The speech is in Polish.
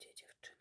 wiecie dziewczyny.